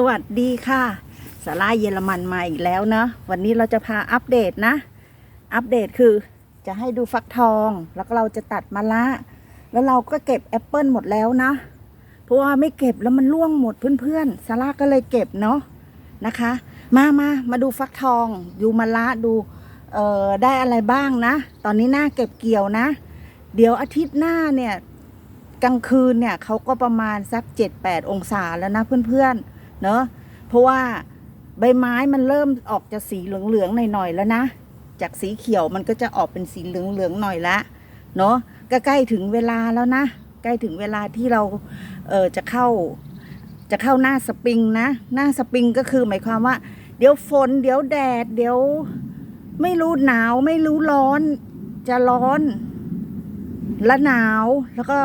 สวัสดีค่ะสาราเยอรมันมาอีกแล้วนะ วันนี้เราจะพาอัปเดตนะ อัปเดตคือจะให้ดูฟักทอง แล้วก็เราจะตัดมะละ แล้วเราก็เก็บแอปเปิลหมดแล้วนะ เพราะว่าไม่เก็บแล้วมันร่วงหมดเพื่อนๆซาร่าก็เลยเก็บเนาะนะคะ มามามาดูฟักทอง ดูมะละดูเอ่อได้อะไรบ้างนะ ตอนนี้หน้าเก็บเกี่ยวนะ เดี๋ยวอาทิตย์หน้าเนี่ยกลางคืนเนี่ยเขาก็ประมาณสักเจ็ดแปดองศาแล้วนะเพื่อนๆ เนอะเพราะว่าใบไม้มันเริ่มออกจะสีเหลืองๆหน่อยๆแล้วนะ จากสีเขียวมันก็จะออกเป็นสีเหลืองๆหน่อยละเนาะก็ใกล้ถึงเวลาแล้วนะ ใกล้ถึงเวลาที่เราเออจะเข้า จะเข้าหน้าสปริงนะ หน้าสปริงก็คือหมายความว่า เดี๋ยวฝน เดี๋ยวแดด เดี๋ยวไม่รู้หนาวไม่รู้ร้อน จะร้อน และหนาวแล้วก็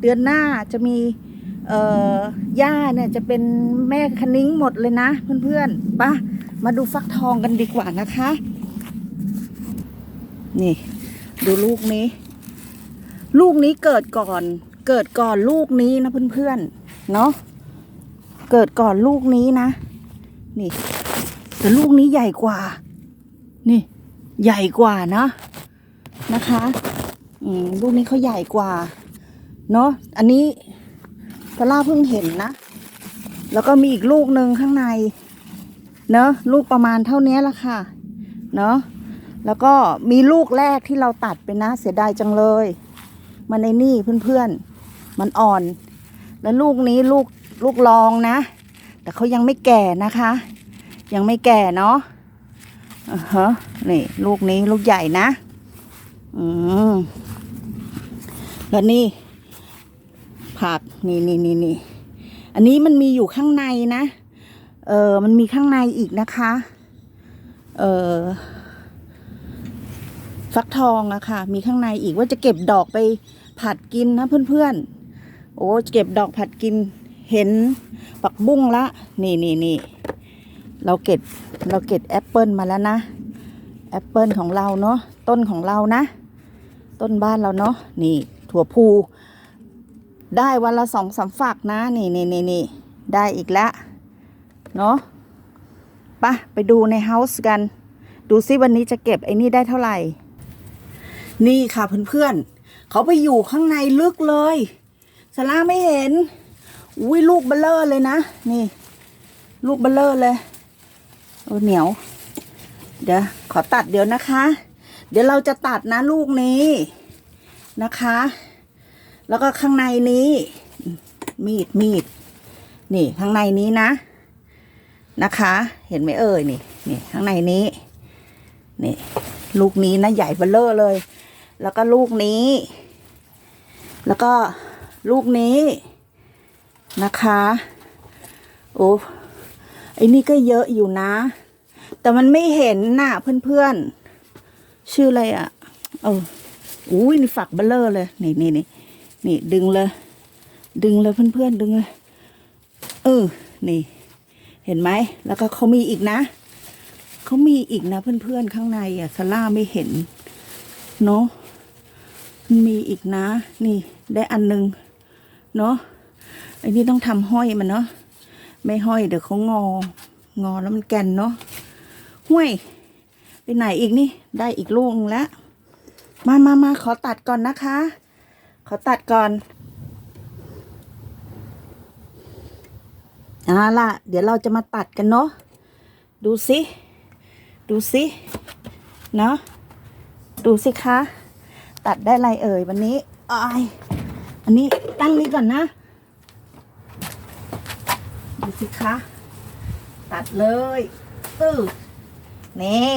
เดือนหน้าจะมี เอ่อย่าเนี่ยจะเป็นแม่คนิ้งหมดเลยนะ เพื่อนๆปะมาดูฟักทองกันดีกว่านะคะ นี่ ดูลูกนี้ ลูกนี้เกิดก่อน เกิดก่อนลูกนี้นะเพื่อนๆเนาะเกิดก่อนลูกนี้นะ นี่ แต่ลูกนี้ใหญ่กว่า นี่ ใหญ่กว่านะนะคะ อืมลูกนี้เขาใหญ่กว่า เนาะอันนี้ ซาร่าเพิ่งเห็นนะ แล้วก็มีอีกลูกหนึ่งข้างใน เนอะลูกประมาณเท่านี้ละค่ะ เนาะแล้วก็มีลูกแรกที่เราตัดไปนะ เสียดายจังเลย มันในนี่เพื่อนๆ มันอ่อน แล้วลูกนี้ลูกลูกรองนะ แต่เขายังไม่แก่นะคะ ยังไม่แก่เนาะอ่าฮะนี่ลูกนี้ลูกใหญ่นะ อืมแล้วนี่ ผักนี่นี่นี่นี่อันนี้มันมีอยู่ข้างในนะ เออมันมีข้างในอีกนะคะ เออฟักทองอะค่ะ มีข้างในอีกว่าจะเก็บดอกไปผัดกินนะเพื่อนๆ โอ้เก็บดอกผัดกินเห็นปักบุ้งละ นี่นี่นี่เราเก็บเราเก็บแอปเปิลมาแล้วนะแอปเปิลของเราเนาะต้นของเรานะ ต้นบ้านเราเนาะนี่ถั่วพู ได้วันละสองสามฝักนะนี่นี่นี่นี่ได้อีกแล้วเนาะปะไปดูในเฮาส์กัน ดูซิวันนี้จะเก็บไอ้นี่ได้เท่าไหร่ นี่ค่ะเพื่อนๆเขาไปอยู่ข้างในลึกเลยสาราไม่เห็น อุ้ยลูกเบลเลอร์เลยนะ นี่ ลูกเบลเลอร์เลยโอ้เหนียว เดี๋ยวขอตัดเดี๋ยวนะคะ เดี๋ยวเราจะตัดนะลูกนี้นะคะ แล้วก็ข้างในนี้ มีดมีดนี่ข้างในนี้นะ นะคะ เห็นไหมเอ่ยนี่นี่ข้างในนี้นี่ลูกนี้นะใหญ่เบ้อเลอร์เลย แล้วก็ลูกนี้ แล้วก็ลูกนี้นะคะโอ้ไอ้นี่ก็เยอะอยู่นะ แต่มันไม่เห็นน่ะเพื่อนๆ ชื่ออะไรอะ เอออุ้ยนี่ฝักเบลเลอร์เลย นี่นี่นี่ นี่ดึงเลยดึงเลยเพื่อนๆดึงเลยเออนี่ เห็นไหมแล้วก็เขามีอีกนะเขามีอีกนะเพื่อนๆข้างในอะซาร่าไม่เห็นเนาะมันมีอีกนะ นี่ได้อันหนึงเนาะไอ้นี่ต้องทำห้อยมันเนาะไม่ห้อยเดี๋ยวเขางอ งอแล้วมันแกนเนาะห้วยไปไหนอีกนี่ ได้อีกลูกนึงแล้ว มามามาขอตัดก่อนนะคะ ขอตัดก่อนเอาล่ะ เดี๋ยวเราจะมาตัดกันเนาะดูสิดูสิเนาะดูสิคะ ตัดได้ไรเอ่ยวันนี้อายอันนี้ตั้งนี้ก่อนนะ ดูสิคะ ตัดเลยตื้อนี่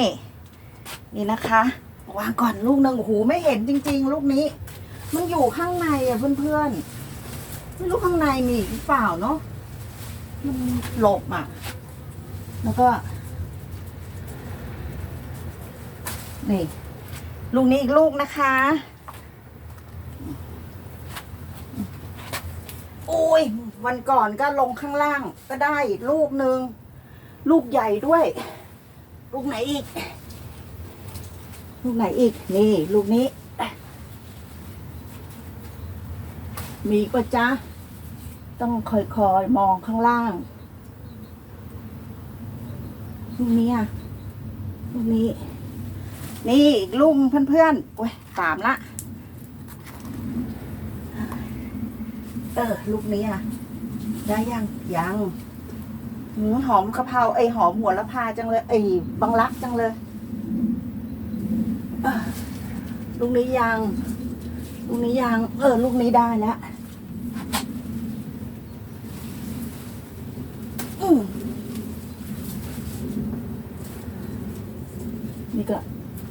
นี่นะคะ วางก่อนลูกหนึ่งโอ้โหไม่เห็นจริง ๆ ลูกนี้ มันอยู่ข้างในอะเพื่อนๆ ไม่รู้ข้างในมีหรือเปล่าเนาะ มันหลบอะ แล้วก็ นี่ ลูกนี้อีกลูกนะคะ โอ้ย วันก่อนก็ลงข้างล่าง ก็ได้อีกลูกหนึ่ง ลูกใหญ่ด้วย ลูกไหนอีก ลูกไหนอีก นี่ ลูกนี้ มีปะจ๊ะ ต้องคอยๆ มองข้างล่างลูกนี้อะลูกนี้ นี่อีกลูกเพื่อนๆโอ้ยสามละ เออ ลูกนี้อะ ได้ยังยังหอมกะเพราไอหอมหัวละพาจังเลย ไอบังลักจังเลยเออลูกนี้ยัง ลูกนี้ยังเออ ลูกนี้ได้แล้วอืมนี่ก็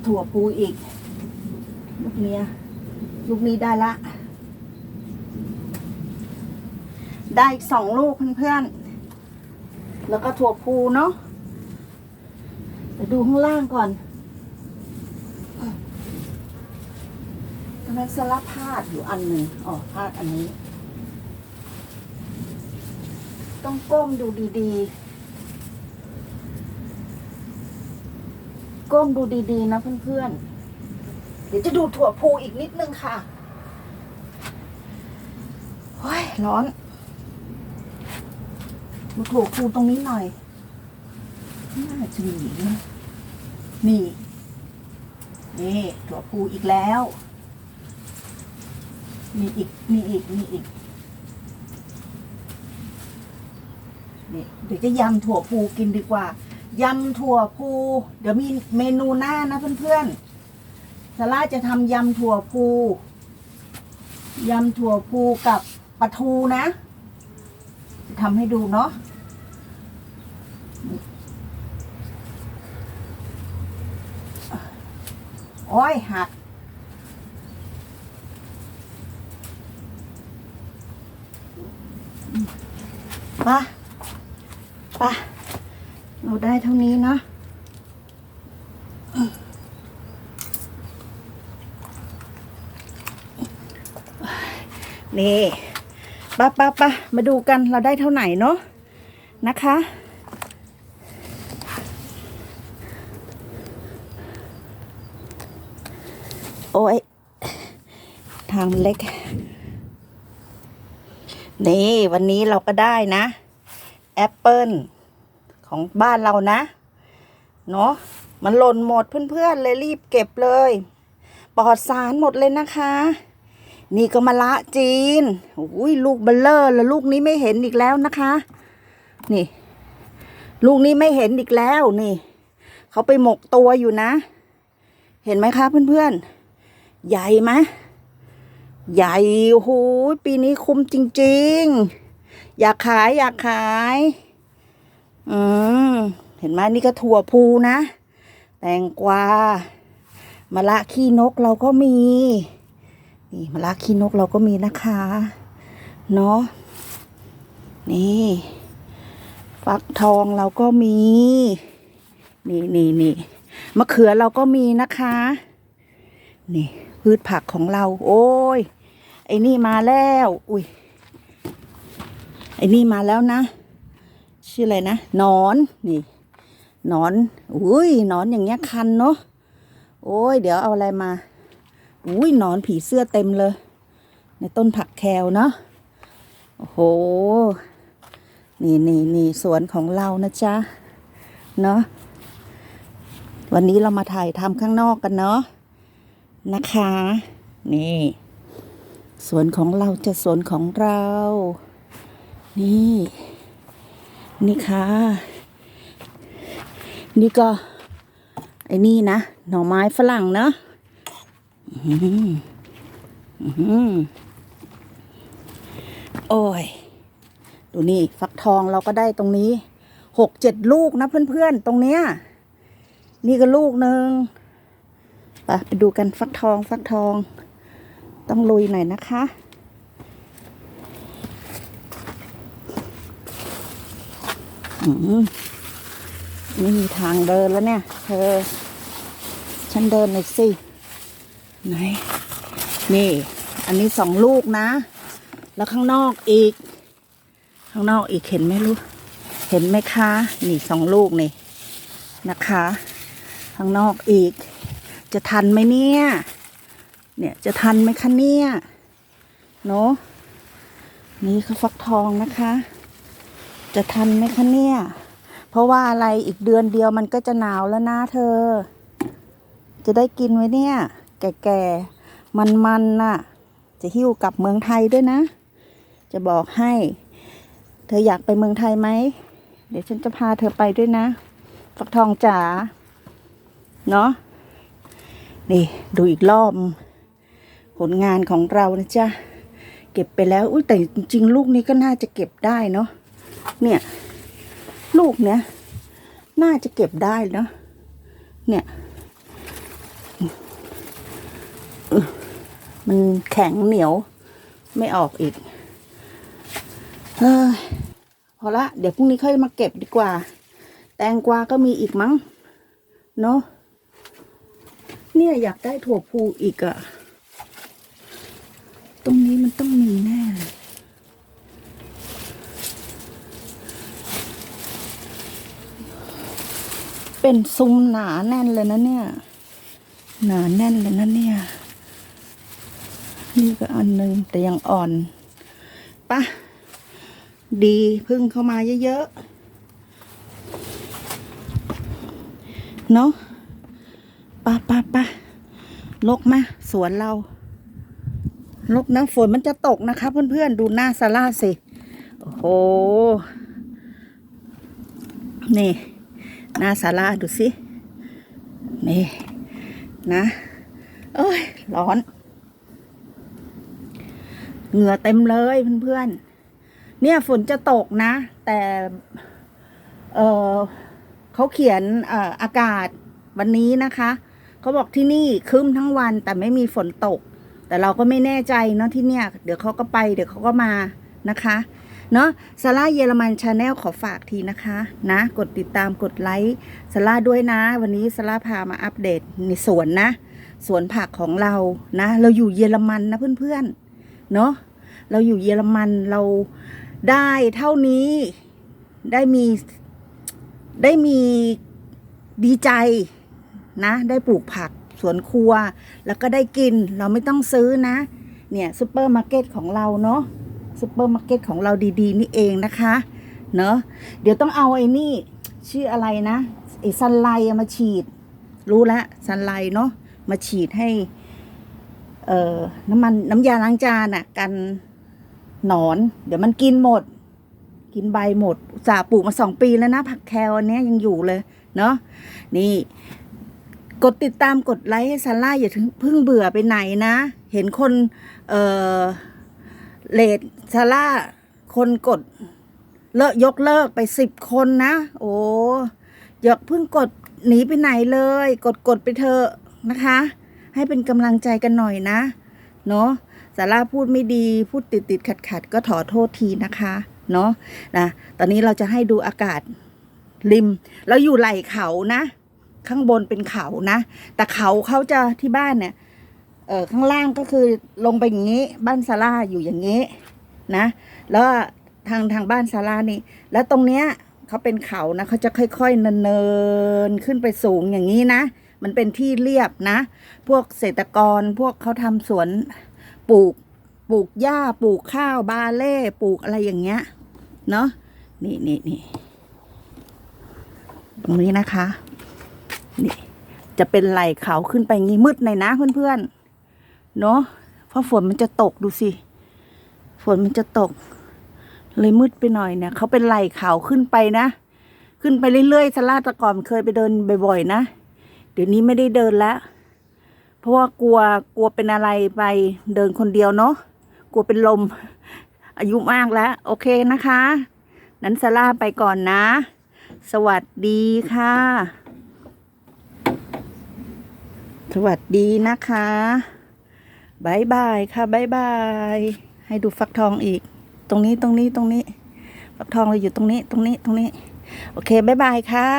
ถั่วปูอีก ลูกเนี้ย ลูกนี้ได้ละ ได้อีกสองลูกเพื่อนๆ แล้วก็ถั่วพูเนาะเดี๋ยวดูข้างล่างก่อน ทำไมสลับพาดอยู่อันหนึ่งอ๋อพาดอันนี้ ต้องก้มดูดีๆ ก้มดูดีๆ นะเพื่อนๆ เดี๋ยวจะดูถั่วพูอีกนิดนึงค่ะโอ้ย ร้อนดูถั่วพูตรงนี้หน่อย น่าจะมีนะนี่ นี่ถั่วพูอีกแล้ว มีอีก มีอีก มีอีกนี่เดี๋ยวจะยำถั่วพูกินดีกว่า ยำถั่วพู เดี๋ยวมีเมนูหน้านะเพื่อนๆซาร่าจะทำยำถั่วพู ยำถั่วพูกับปลาทูนะจะทำให้ดูเนาะโอ้ยหัก ปะปะเราได้เท่านี้เนาะนี่ปะปะปะมาดูกันเราได้เท่าไหร่เนาะนะคะ โอ้ย ทางเล็ก นี่วันนี้เราก็ได้นะแอปเปิลของบ้านเรานะ เนาะมันหล่นหมดเพื่อนๆเลยรีบเก็บเลยปลอดสารหมดเลยนะคะ นี่ก็มะละจีนอุ้ยลูกเบลเลอร์แล้วลูกนี้ไม่เห็นอีกแล้วนะคะ นี่ ลูกนี้ไม่เห็นอีกแล้วนี่เขาไปหมกตัวอยู่นะ เห็นไหมคะเพื่อนๆ ใหญ่ไหม ใหญ่โหปีนี้คุ้มจริง ๆ อยากขายอยากขาย อืม เห็นไหมนี่ก็ถั่วพูนะ แตงกวามะละขี้นกเราก็มี นี่มะละขี้นกเราก็มีนะคะ เนาะ นี่ ฟักทองเราก็มี นี่นี่นี่มะเขือเราก็มีนะคะ นี่พืชผักของเรา โอ้ย ไอ้นี่มาแล้ว อุ้ยไอ้นี่มาแล้วนะ ชื่ออะไรนะนอนนี่หนอน อุ้ยนอนอย่างเงี้ยคันเนาะโอ้ย เดี๋ยวเอาอะไรมา อุ้ยนอนผีเสื้อเต็มเลย ในต้นผักแคลเนาะโอ้โห นี่นี่นี่สวนของเรานะจ๊ะ เนาะวันนี้เรามาถ่ายทำข้างนอกกันเนาะนะคะ นี่ สวนของเราจะสวนของเรา นี่ นี่ค่ะ นี่ก็ ไอ้นี่นะ หน่อไม้ฝรั่งเนาะอือหืออือหือโอ้ย ดูนี่ ฟักทองเราก็ได้ตรงนี้หกเจ็ดลูกนะเพื่อนๆ ตรงเนี้ย นี่ก็ลูกหนึ่งไปไปดูกันฟักทองฟักทอง ต้องลุยหน่อยนะคะอไม่มีทางเดินแล้วเนี่ย เธอ ฉันเดินหน่อยสิ ไหน นี่ อันนี้สองลูกนะ แล้วข้างนอกอีก ข้างนอกอีกเห็นไหมลูก เห็นไหมคะ นี่สองลูกนี่ นะคะ ข้างนอกอีก จะทันไหมเนี่ย เนี่ยจะทันไหมคะเนี่ยเนาะนี่คือฟักทองนะคะ จะทันไหมคะเนี่ย เพราะว่าอะไรอีกเดือนเดียวมันก็จะหนาวแล้วนะเธอ จะได้กินไว้เนี่ย แก่ๆ มันๆน่ะ จะหิ้วกลับเมืองไทยด้วยนะ จะบอกให้ เธออยากไปเมืองไทยไหม เดี๋ยวฉันจะพาเธอไปด้วยนะ ฟักทองจ๋า เนาะนี่ดูอีกรอบ ผลงานของเรานะจ๊ะ เก็บไปแล้ว อุ้ยแต่จริงๆลูกนี้ก็น่าจะเก็บได้เนาะ เนี่ย ลูกเนี้ยน่าจะเก็บได้เนาะ เนี่ย มันแข็งเหนียวไม่ออกอีกเฮ้ยพอละ เดี๋ยวพรุ่งนี้ค่อยมาเก็บดีกว่า แตงกวาก็มีอีกมั้ง เนาะ เนี่ยอยากได้ถั่วพูอีกอะต รงนี้มันต้องมีแน่เลยเป็นซุ้มหนาแน่นเลยนะเนี่ย หนาแน่นเลยนะเนี่ย นี่ก็อันหนึ่งแต่ยังอ่อนปะดีพึ่งเข้ามาเยอะๆ เนาะปะปะปะลกมา สวนเรา ลกนะฝนมันจะตกนะคะ เพื่อนๆ ดูหน้าซาร่าสิ โอ้โห นี่ หน้าซาร่าดูสิ นี่ นะเอ้ย ร้อน เหงื่อเต็มเลยเพื่อนๆ เนี่ยฝนจะตกนะ แต่ เออเขาเขียนอออากาศวันนี้นะคะ เขาบอกที่นี่ครึ้มทั้งวันแต่ไม่มีฝนตก แต่เราก็ไม่แน่ใจเนาะที่เนี่ย เดี๋ยวเขาก็ไปเดี๋ยวเขาก็มานะคะเนาะซาร่าเยอรมันชาแนลขอฝากทีนะคะ นะ กดติดตามกดไลค์ซาร่าด้วยนะ วันนี้ซาร่าพามาอัปเดตในสวนนะ สวนผักของเรานะ เราอยู่เยอรมันนะเพื่อนๆเนาะเราอยู่เยอรมันเราได้เท่านี้ได้มีได้มีดีใจนะ ได้ปลูกผัก สวนครัว แล้วก็ได้กินเราไม่ต้องซื้อนะ เนี่ยซูเปอร์มาร์เก็ตของเราเนาะซูเปอร์มาร์เก็ตของเราดีๆ นี่เองนะคะ เนาะเดี๋ยวต้องเอาไอ้นี่ชื่ออะไรนะไอ้ซันไลมาฉีด รู้แล้วซันไลเนาะมาฉีดให้ เอ่อน้ำมันน้ำยาล้างจานอะกันหนอน เดี๋ยวมันกินหมด กินใบหมดสาปลูกมาสองปีแล้วนะ ผักแคลอันนี้ยังอยู่เลย เนาะนี่ กดติดตามกดไลค์ให้ซาร่าอย่าเพิ่งเบื่อไปไหนนะ เห็นคน เออเลดซาร่าคนกด เลิกยกเลิกไปสิบคนนะ โอ้อย่าเพิ่งกดหนีไปไหนเลย กดกดไปเถอะนะคะ ให้เป็นกำลังใจกันหน่อยนะ เนาะสาร่าพูดไม่ดี พูดติดติดขัดขัดก็ขอโทษทีนะคะ เนาะนะ ตอนนี้เราจะให้ดูอากาศริม เราอยู่ไหล่เขานะ ข้างบนเป็นเขานะ แต่เขาเขาจะที่บ้านเนี่ยเออข้างล่างก็คือลงไปอย่างนี้ บ้านซาร่าอยู่อย่างนี้นะ แล้วทางทางบ้านซาร่านี่ แล้วตรงเนี้ยเขาเป็นเขานะเขาจะค่อยๆเนินๆขึ้นไปสูงอย่างนี้นะ มันเป็นที่เรียบนะ พวกเกษตรกรพวกเขาทำสวนปลูกปลูกหญ้าปลูกข้าวบาเล่ปลูกอะไรอย่างเงี้ยเนาะนี่นี่นี่ตรงนี้นะคะ นี่จะเป็นไหลเขาขึ้นไปงี้มืดหน่อยนะเพื่อนๆเนาะเพราะฝนมันจะตกดูสิ ฝนมันจะตก เลยมืดไปหน่อยเนี่ยเขาเป็นไหลเขาขึ้นไปนะ ขึ้นไปเรื่อยๆสลาตะก่อนเคยไปเดินบ่อยๆนะเดี๋ยวนี้ไม่ได้เดินแล้วเพราะว่ากลัวกลัวเป็นอะไรไปเดินคนเดียวเนาะกลัวเป็นลม อายุมากแล้ว โอเคนะคะ นั้นซาร่าไปก่อนนะ สวัสดีค่ะ สวัสดีนะคะบายบายค่ะบายบาย ให้ดูฟักทองอีก ตรงนี้ตรงนี้ตรงนี้ ฟักทองเราอยู่ตรงนี้ตรงนี้ตรงนี้ โอเคบายบายค่ะ